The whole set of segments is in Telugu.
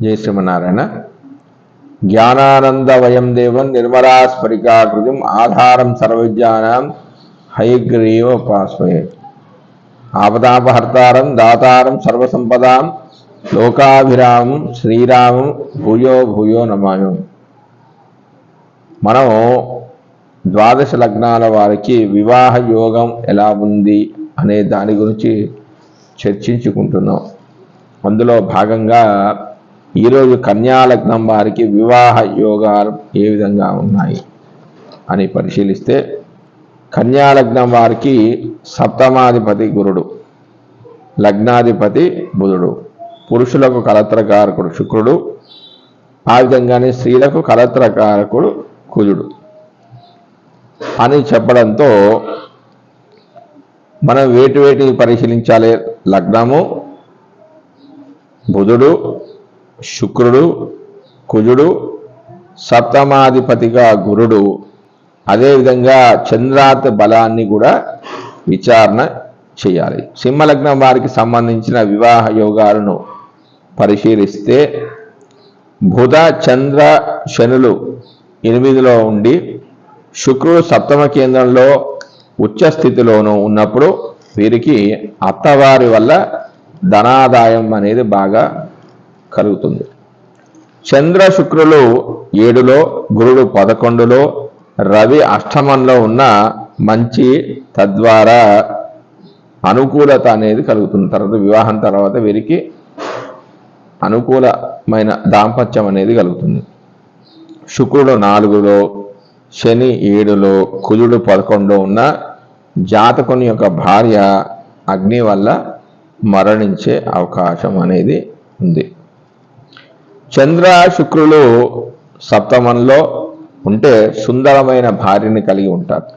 జయ శ్రీమన్నారాయణ జ్ఞానానందవయం దేవం నిర్మలాస్ఫటికాకృతిం ఆధారం సర్వజ్ఞానం హైగ్రీవ పాస్మయే ఆపదాపహర్తారం దాతారం సర్వసంపదాం లోకాభిరామం శ్రీరామం భూయో భూయో నమాయం మనం ద్వాదశ లగ్నాల వారికి వివాహ యోగం ఎలా ఉంది అనే దాని గురించి చర్చించుకుంటున్నాం. అందులో భాగంగా ఈరోజు కన్యాలగ్నం వారికి వివాహ యోగాలు ఏ విధంగా ఉన్నాయి అని పరిశీలిస్తే కన్యాలగ్నం వారికి సప్తమాధిపతి గురుడు లగ్నాధిపతి బుధుడు పురుషులకు కలత్రకారకుడు శుక్రుడు ఆ విధంగానే స్త్రీలకు కలత్రకారకుడు కుజుడు అని చెప్పడంతో మనం వేటి వేటి పరిశీలించాలి? లగ్నము బుధుడు శుక్రుడు కుజుడు సప్తమాధిపతిగా గురుడు. అదేవిధంగా చంద్రాత్ బలాన్ని కూడా విచారణ చేయాలి. సింహలగ్నం వారికి సంబంధించిన వివాహ యోగాలను పరిశీలిస్తే బుధ చంద్ర శనులు ఎనిమిదిలో ఉండి శుక్రుడు సప్తమ కేంద్రంలో ఉచ్చ స్థితిలోనూ ఉన్నప్పుడు వీరికి అత్తవారి వల్ల ధనాదాయం అనేది బాగా కలుగుతుంది. చంద్ర శుక్రులు ఏడులో గురుడు పదకొండులో రవి అష్టమంలో ఉన్న మంచి తద్వారా అనుకూలత అనేది కలుగుతుంది. తర్వాత వివాహం తర్వాత వీరికి అనుకూలమైన దాంపత్యం అనేది కలుగుతుంది. శుక్రుడు నాలుగులో శని ఏడులో కుజుడు పదకొండులో ఉన్న జాతకుని యొక్క భార్య అగ్ని వల్ల మరణించే అవకాశం అనేది ఉంది. చంద్ర శుక్రులు సప్తమంలో ఉంటే సుందరమైన భార్యని కలిగి ఉంటారు.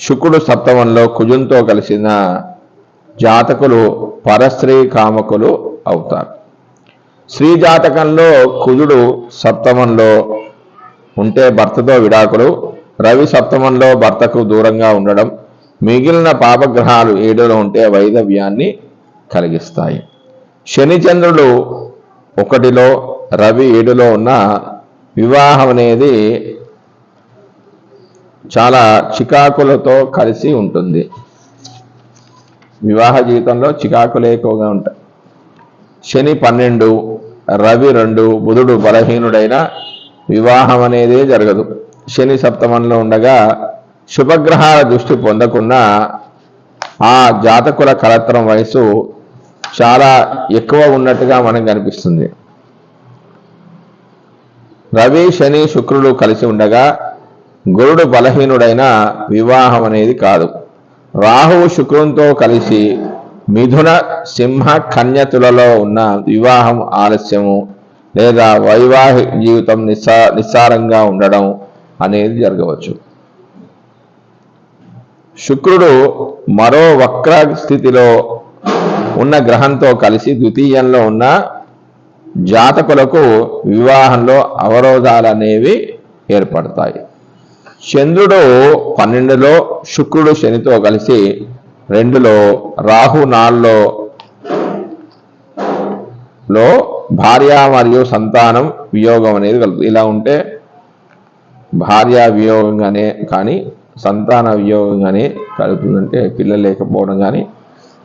శుక్రుడు సప్తమంలో కుజుంతో కలిసిన జాతకులు పరస్త్రీ కామకులు అవుతారు. స్త్రీ జాతకంలో కుజుడు సప్తమంలో ఉంటే భర్తతో విడాకులు రవి సప్తమంలో భర్తకు దూరంగా ఉండడం మిగిలిన పాపగ్రహాలు ఏడులో ఉంటే వైదవ్యాన్ని కలిగిస్తాయి. శనిచంద్రుడు ఒకటిలో రవి ఏడులో ఉన్న వివాహం అనేది చాలా చికాకులతో కలిసి ఉంటుంది. వివాహ జీవితంలో చికాకులు ఎక్కువగా ఉంటాయి. శని పన్నెండు రవి రెండు బుధుడు బలహీనుడైన వివాహం అనేది జరగదు. శని సప్తమంలో ఉండగా శుభగ్రహాల దృష్టి పొందకుండా ఆ జాతకుల కలత్రం వయసు చాలా ఎక్కువ ఉన్నట్టుగా మనకు కనిపిస్తుంది. రవి శని శుక్రుడు కలిసి ఉండగా గురుడు బలహీనుడైన వివాహం అనేది కాదు. రాహువు శుక్రునితో కలిసి మిథున సింహ కన్యతులలో ఉన్న వివాహం ఆలస్యము లేదా వైవాహిక జీవితం నిస్సా నిస్సారంగా ఉండడం అనేది జరగవచ్చు. శుక్రుడు మరో వక్ర స్థితిలో ఉన్న గ్రహంతో కలిసి ద్వితీయంలో ఉన్న జాతకులకు వివాహంలో అవరోధాలు అనేవి ఏర్పడతాయి. చంద్రుడు పన్నెండులో శుక్రుడు శనితో కలిసి రెండులో రాహు నాలుగులో లో భార్య మరియు సంతానం వియోగం అనేది కలుగుతుంది. ఇలా ఉంటే భార్య వియోగంగానే కానీ సంతాన వియోగంగానే కలుగుతుందంటే పిల్లలు లేకపోవడం కానీ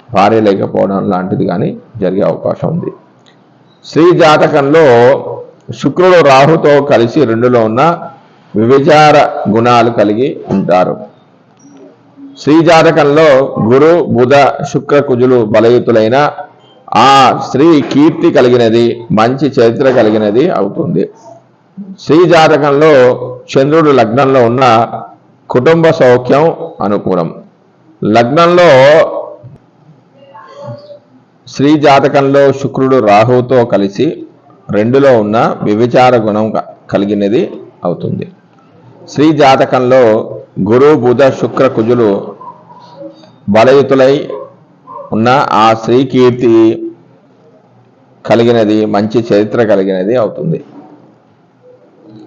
భార్య లేకపోవడం లాంటిది కానీ జరిగే అవకాశం ఉంది. స్త్రీ జాతకంలో శుక్రుడు రాహుతో కలిసి రెండులో ఉన్న వివిచార గుణాలు కలిగి ఉంటారు. స్త్రీ జాతకంలో గురు బుధ శుక్ర కుజులు బలయుతులైన ఆ స్త్రీ కీర్తి కలిగినది మంచి చరిత్ర కలిగినది అవుతుంది. స్త్రీ జాతకంలో చంద్రుడు లగ్నంలో ఉన్న కుటుంబ సౌఖ్యం అనుకూలం. లగ్నంలో స్త్రీ జాతకంలో శుక్రుడు రాహువుతో కలిసి రెండులో ఉన్న వివిచార గుణం కలిగినది అవుతుంది. స్త్రీ జాతకంలో గురు బుధ శుక్ర కుజులు బలయుతులై ఉన్న ఆ స్త్రీ కీర్తి కలిగినది మంచి చరిత్ర కలిగినది అవుతుంది.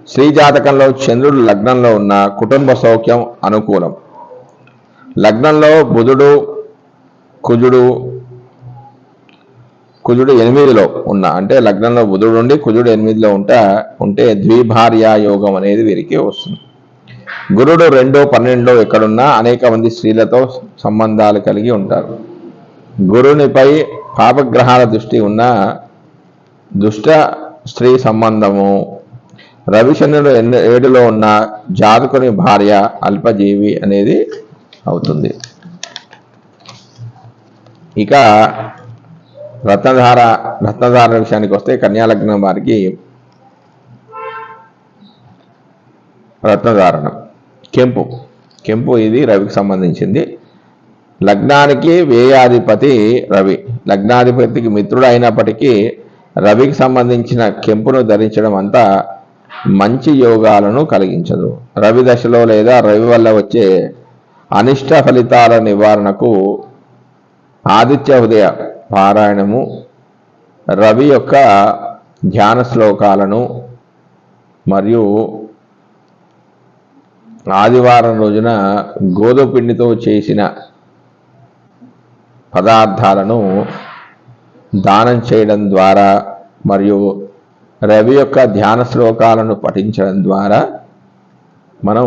స్త్రీ జాతకంలో చంద్రుడు లగ్నంలో ఉన్న కుటుంబ సౌఖ్యం అనుకూలం. లగ్నంలో బుధుడు కుజుడు కుజుడు ఎనిమిదిలో ఉన్న అంటే లగ్నంలో బుధుడు ఉండి కుజుడు ఎనిమిదిలో ఉంటా ఉంటే ద్విభార్యా యోగం అనేది వీరికి వస్తుంది. గురుడు రెండో పన్నెండులో ఎక్కడున్నా అనేక మంది స్త్రీలతో సంబంధాలు కలిగి ఉంటారు. గురునిపై పాపగ్రహాల దృష్టి ఉన్న దుష్ట స్త్రీ సంబంధము రవిచంద్రుడు ఎన్ని- ఏడులో ఉన్న జాతకుని భార్య అల్పజీవి అనేది అవుతుంది. ఇక రత్నధార రత్నధార విషయానికి వస్తే కన్యాలగ్నం వారికి రత్నధారణం. కెంపు. కెంపు ఇది రవికి సంబంధించింది. లగ్నానికి వేయాధిపతి రవి. లగ్నాధిపతికి మిత్రుడు అయినప్పటికీ రవికి సంబంధించిన కెంపును ధరించడం అంతా మంచి యోగాలను కలిగించదు. రవి దశలో లేదా రవి వల్ల వచ్చే అనిష్ట ఫలితాల నివారణకు ఆదిత్య ఉదయ పారాయణము రవి యొక్క ధ్యాన శ్లోకాలను మరియు ఆదివారం రోజున గోధుమపిండితో చేసిన పదార్థాలను దానం చేయడం ద్వారా మరియు రవి యొక్క ధ్యాన శ్లోకాలను పఠించడం ద్వారా మనం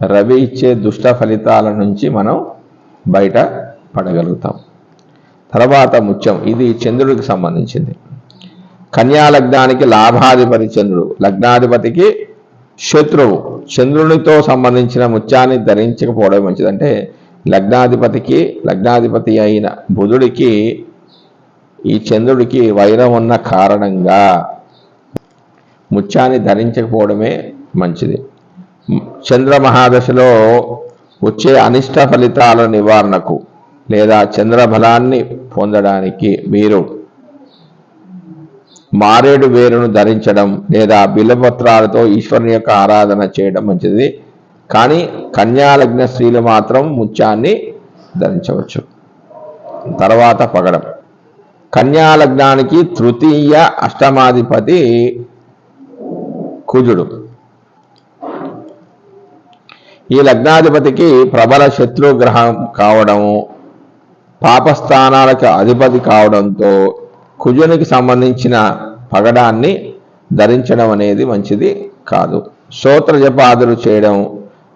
రవి ఇచ్చే దుష్ట ఫలితాల నుంచి మనం బయట పడగలుగుతాం. తర్వాత ముత్యం. ఇది చంద్రుడికి సంబంధించింది. కన్యా లగ్నానికి లాభాధిపతి చంద్రుడు. లగ్నాధిపతికి శత్రువు. చంద్రునితో సంబంధించిన ముత్యాన్ని ధరించకపోవడం మంచిదంటే లగ్నాధిపతికి లగ్నాధిపతి అయిన బుధుడికి ఈ చంద్రుడికి వైరం ఉన్న కారణంగా ముత్యాన్ని ధరించకపోవడమే మంచిది. చంద్ర మహాదశలో వచ్చే అనిష్ట ఫలితాల నివారణకు లేదా చంద్రఫలాన్ని పొందడానికి మీరు మారేడు వేరును ధరించడం లేదా బిల్లపత్రాలతో ఈశ్వరుని యొక్క ఆరాధన చేయడం మంచిది. కానీ కన్యాలగ్న స్త్రీలు మాత్రం ముత్యాన్ని ధరించవచ్చు. తర్వాత పగడం. కన్యాలగ్నానికి తృతీయ అష్టమాధిపతి కుజుడు. ఈ లగ్నాధిపతికి ప్రబల శత్రుగ్రహం కావడము పాపస్థానాలకు అధిపతి కావడంతో కుజునికి సంబంధించిన పగడాన్ని ధరించడం అనేది మంచిది కాదు. శ్రోత్ర జపాదులు చేయడం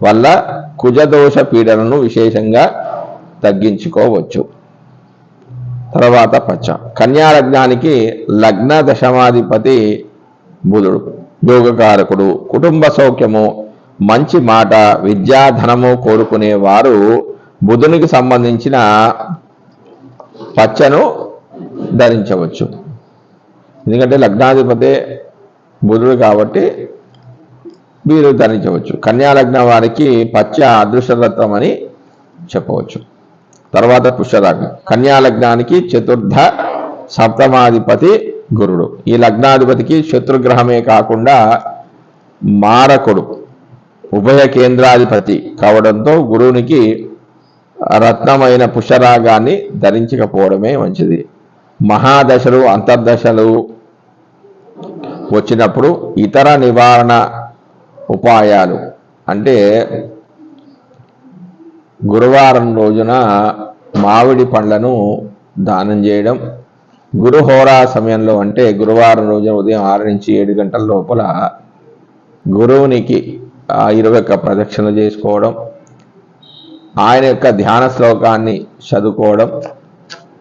వల్ల కుజదోష పీడనను విశేషంగా తగ్గించుకోవచ్చు. తర్వాత పచ్చ. కన్యాలగ్నానికి లగ్న దశమాధిపతి బుధుడు యోగకారకుడు కుటుంబ సౌఖ్యము మంచి మాట విద్యాధనము కోరుకునేవారు కోరుకునే వారు బుధునికి సంబంధించిన పచ్చను ధరించవచ్చు. ఎందుకంటే లగ్నాధిపతి బుధుడు కాబట్టి మీరు ధరించవచ్చు. కన్యా లగ్నం వారికి పచ్చ అదృష్టరత్నం అని చెప్పవచ్చు. తర్వాత పుష్యలగ్నం కన్యా లగ్నానికి చతుర్థ సప్తమాధిపతి గురుడు. ఈ లగ్నాధిపతికి శత్రుగ్రహమే కాకుండా మారకుడు. ఉభయ కేంద్రాధిపతి కావడంతో గురువునికి రత్నమైన పుష్యరాగాన్ని ధరించకపోవడమే మంచిది. మహాదశలు అంతర్దశలు వచ్చినప్పుడు ఇతర నివారణ ఉపాయాలు అంటే గురువారం రోజున మామిడి పండ్లను దానం చేయడం గురుహోరా సమయంలో అంటే గురువారం రోజున ఉదయం ఆరు నుంచి ఏడు గంటల లోపల గురువునికి ఆ ఇరవై ఒక్క ప్రదక్షిణలు చేసుకోవడం ఆయన యొక్క ధ్యాన శ్లోకాన్ని చదువుకోవడం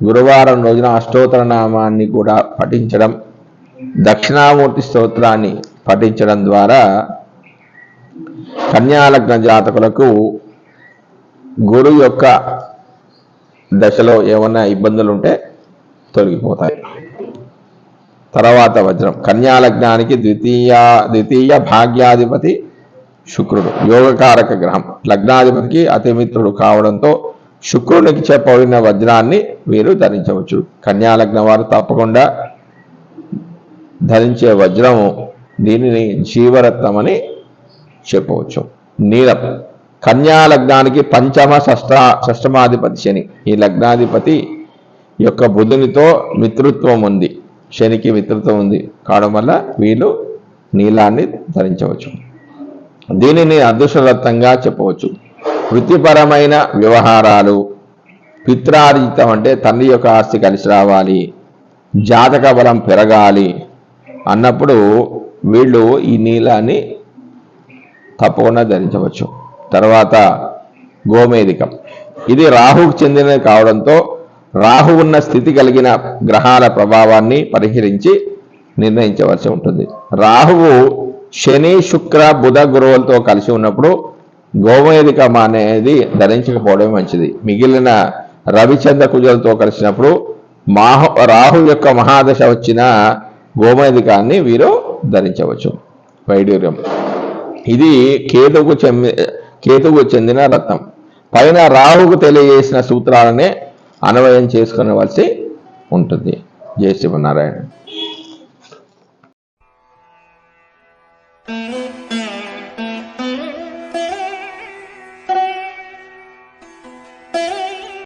గురువారం రోజున అష్టోత్తర నామాన్ని కూడా పఠించడం దక్షిణామూర్తి స్తోత్రాన్ని పఠించడం ద్వారా కన్యాలగ్న జాతకులకు గురు యొక్క దశలో ఏమన్నా ఇబ్బందులు ఉంటే తొలగిపోతాయి. తర్వాత వజ్రం. కన్యాలగ్నానికి ద్వితీయ ద్వితీయ భాగ్యాధిపతి శుక్రుడు. యోగకారక గ్రహం. లగ్నాధిపతికి అతిమిత్రుడు కావడంతో శుక్రునికి చెప్పబడిన వజ్రాన్ని మీరు ధరించవచ్చు. కన్యాలగ్న వారు తప్పకుండా ధరించే వజ్రము దీనిని జీవరత్నం అని చెప్పవచ్చు. నీలం. కన్యా లగ్నానికి పంచమ షష్ట షష్టమాధిపతి శని. ఈ లగ్నాధిపతి యొక్క బుధునితో మిత్రుత్వం ఉంది. శనికి మిత్రుత్వం ఉంది. కావడం వల్ల వీళ్ళు నీలాన్ని ధరించవచ్చు. దీనిని అదృష్టరత్నంగా చెప్పవచ్చు. వృత్తిపరమైన వ్యవహారాలు పిత్రార్జితం అంటే తండ్రి యొక్క ఆస్తి కలిసి రావాలి జాతక బలం పెరగాలి అన్నప్పుడు వీళ్ళు ఈ నీలాన్ని తప్పకుండా ధరించవచ్చు. తర్వాత గోమేధికం. ఇది రాహుకు చెందినది కావడంతో రాహు ఉన్న స్థితి కలిగిన గ్రహాల ప్రభావాన్ని పరిహరించి నిర్ణయించవలసి ఉంటుంది. రాహువు శని శుక్ర బుధ గురువులతో కలిసి ఉన్నప్పుడు గోమేధికం అనేది ధరించకపోవడం మంచిది. మిగిలిన రవిచంద్ర కుజలతో కలిసినప్పుడు మాహ రాహు యొక్క మహాదశ వచ్చిన గోమేధికాన్ని వీరు ధరించవచ్చు. వైడూర్యం. ఇది కేతువుకు చెంది కేతువుకు చెందిన రత్నం. పైన రాహుకు తెలియజేసిన సూత్రాలనే అన్వయం చేసుకునవలసి ఉంటుంది. జయ శ్రీమన్నారాయణ.